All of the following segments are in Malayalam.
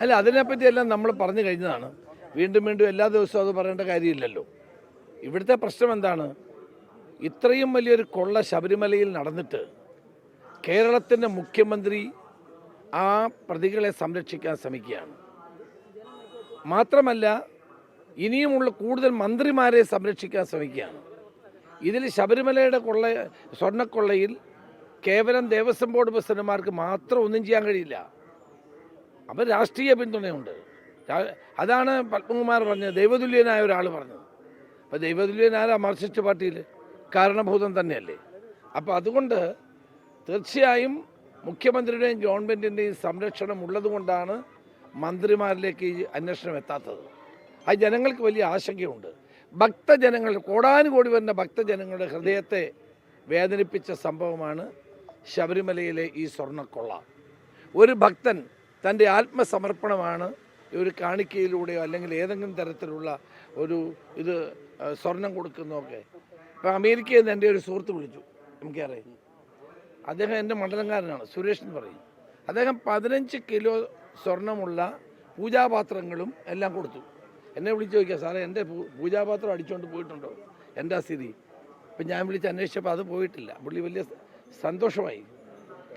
അല്ല അതിനെപ്പറ്റിയെല്ലാം നമ്മൾ പറഞ്ഞു കഴിഞ്ഞതാണ്. വീണ്ടും വീണ്ടും എല്ലാ ദിവസവും അത് പറയേണ്ട കാര്യമില്ലല്ലോ. ഇവിടുത്തെ പ്രശ്നം എന്താണ്? ഇത്രയും വലിയൊരു കൊള്ള ശബരിമലയിൽ നടന്നിട്ട് കേരളത്തിന്റെ മുഖ്യമന്ത്രി ആ പ്രതികളെ സംരക്ഷിക്കാൻ ശ്രമിക്കുകയാണ്. മാത്രമല്ല ഇനിയുമുള്ള കൂടുതൽ മന്ത്രിമാരെ സംരക്ഷിക്കാൻ ശ്രമിക്കുകയാണ്. ഇതിൽ ശബരിമലയുടെ കൊള്ള സ്വർണക്കൊള്ളയിൽ കേവലം ദേവസ്വം ബോർഡ് പ്രസിഡന്റുമാർക്ക് മാത്രം ഒന്നും ചെയ്യാൻ കഴിയില്ല. അവർ രാഷ്ട്രീയ പിന്തുണയുണ്ട്. അതാണ് പത്മകുമാർ പറഞ്ഞത്. ദൈവതുല്യനായ ഒരാൾ പറഞ്ഞത്. അപ്പോൾ ദൈവതുല്യനായ മാർക്സിസ്റ്റ് പാർട്ടിയിൽ കാരണഭൂതം തന്നെയല്ലേ? അപ്പോൾ അതുകൊണ്ട് തീർച്ചയായും മുഖ്യമന്ത്രിയുടെയും ഗവൺമെന്റിന്റെയും സംരക്ഷണം ഉള്ളതുകൊണ്ടാണ് മന്ത്രിമാരിലേക്ക് ഈ അന്വേഷണം എത്താത്തത്. ആ ജനങ്ങൾക്ക് വലിയ ആശങ്കയുണ്ട്. ഭക്തജനങ്ങൾ കോടാനുകോടി വരുന്ന ഭക്തജനങ്ങളുടെ ഹൃദയത്തെ വേദനിപ്പിച്ച സംഭവമാണ് ശബരിമലയിലെ ഈ സ്വർണക്കൊള്ള. ഒരു ഭക്തൻ തന്റെ ആത്മസമർപ്പണമാണ് ഒരു കാണിക്കയിലൂടെയോ അല്ലെങ്കിൽ ഏതെങ്കിലും തരത്തിലുള്ള ഒരു ഇത് സ്വർണം കൊടുക്കുന്നതൊക്കെ. ഇപ്പം അമേരിക്കയിൽ നിന്ന് എന്റെ ഒരു സുഹൃത്ത് വിളിച്ചു നമുക്കറിയാം. അദ്ദേഹം എന്റെ മണ്ഡലംകാരനാണ് സുരേഷ് എന്ന് പറയും. അദ്ദേഹം പതിനഞ്ച് കിലോ സ്വർണമുള്ള പൂജാപാത്രങ്ങളും എല്ലാം കൊടുത്തു. എന്നെ വിളിച്ച് ചോദിക്കുക സാറേ എന്റെ പൂജാപാത്രം അടിച്ചുകൊണ്ട് പോയിട്ടുണ്ടോ? എന്റെ ആ സ്ഥിതി? ഇപ്പം ഞാൻ വിളിച്ച് അന്വേഷിച്ചപ്പോൾ അത് പോയിട്ടില്ല. പുള്ളി വലിയ സന്തോഷമായി.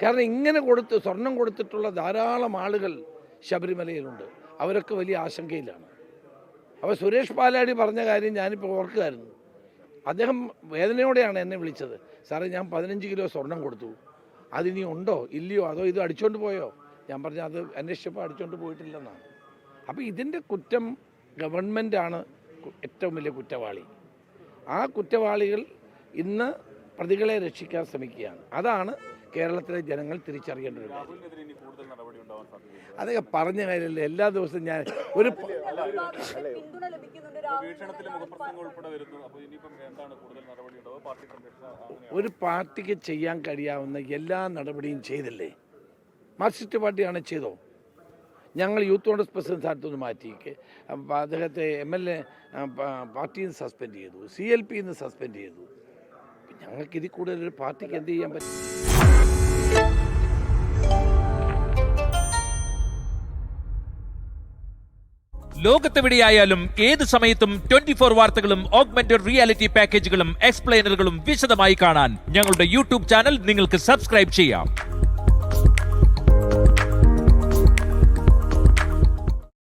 കാരണം ഇങ്ങനെ കൊടുത്ത് സ്വർണം കൊടുത്തിട്ടുള്ള ധാരാളം ആളുകൾ ശബരിമലയിലുണ്ട്. അവരൊക്കെ വലിയ ആശങ്കയിലാണ്. അപ്പോൾ സുരേഷ് പാലാടി പറഞ്ഞ കാര്യം ഞാനിപ്പോൾ ഓർക്കുകയായിരുന്നു. അദ്ദേഹം വേദനയോടെയാണ് എന്നെ വിളിച്ചത്. സാറേ ഞാൻ പതിനഞ്ച് കിലോ സ്വർണം കൊടുത്തു. അതിനി ഉണ്ടോ? ഇല്ലയോ? അതോ ഇത് അടിച്ചോണ്ട് പോയോ? ഞാൻ പറഞ്ഞു അത് അന്വേഷിച്ചപ്പോൾ അടിച്ചോണ്ട് പോയിട്ടില്ലെന്നാണ് അപ്പോൾ ഇതിന്റെ കുറ്റം ഗവൺമെന്റാണ് ഏറ്റവും വലിയ കുറ്റവാളി. ആ കുറ്റവാളികൾ ഇന്ന് പ്രതികളെ രക്ഷിക്കാൻ ശ്രമിക്കുകയാണ്. അതാണ് കേരളത്തിലെ ജനങ്ങൾ തിരിച്ചറിയേണ്ട ഒരു കാര്യം. രാഹുലിനെതിരെ ഇനി കൂടുതൽ നടപടി ഉണ്ടാവാൻ സാധ്യതയുണ്ട്. അതൊക്കെ പറഞ്ഞ കാര്യമല്ല? എല്ലാ ദിവസവും ഞാൻ ഒരു ഒരു പാർട്ടിക്ക് ചെയ്യാൻ കഴിയാവുന്ന എല്ലാ നടപടിയും ചെയ്തില്ലേ? മാർക്സിസ്റ്റ് പാർട്ടിയാണ് ചെയ്തോ? ഞങ്ങൾ യൂത്ത് കോൺഗ്രസ് പ്രസിഡന്റ് സ്ഥാനത്തുനിന്ന് മാറ്റി. അപ്പം അദ്ദേഹത്തെ എം എൽ എ പാർട്ടിയിൽ നിന്ന് സസ്പെൻഡ് ചെയ്തു. സി എൽ പിയിൽ നിന്ന് സസ്പെൻഡ് ചെയ്തു. ഞങ്ങൾക്ക് ഇതിൽ കൂടുതൽ ഒരു പാർട്ടിക്ക് എന്ത് ചെയ്യാൻ പറ്റും? ലോകത്തെവിടെയായാലും ഏത് സമയത്തും ട്വന്റി ഫോർ വാർത്തകളും ഓഗ്മെന്റഡ് റിയാലിറ്റി പാക്കേജുകളും എക്സ്പ്ലെയിനറുകളും വിശദമായി കാണാൻ ഞങ്ങളുടെ യൂട്യൂബ് ചാനൽ നിങ്ങൾക്ക് സബ്സ്ക്രൈബ് ചെയ്യാം.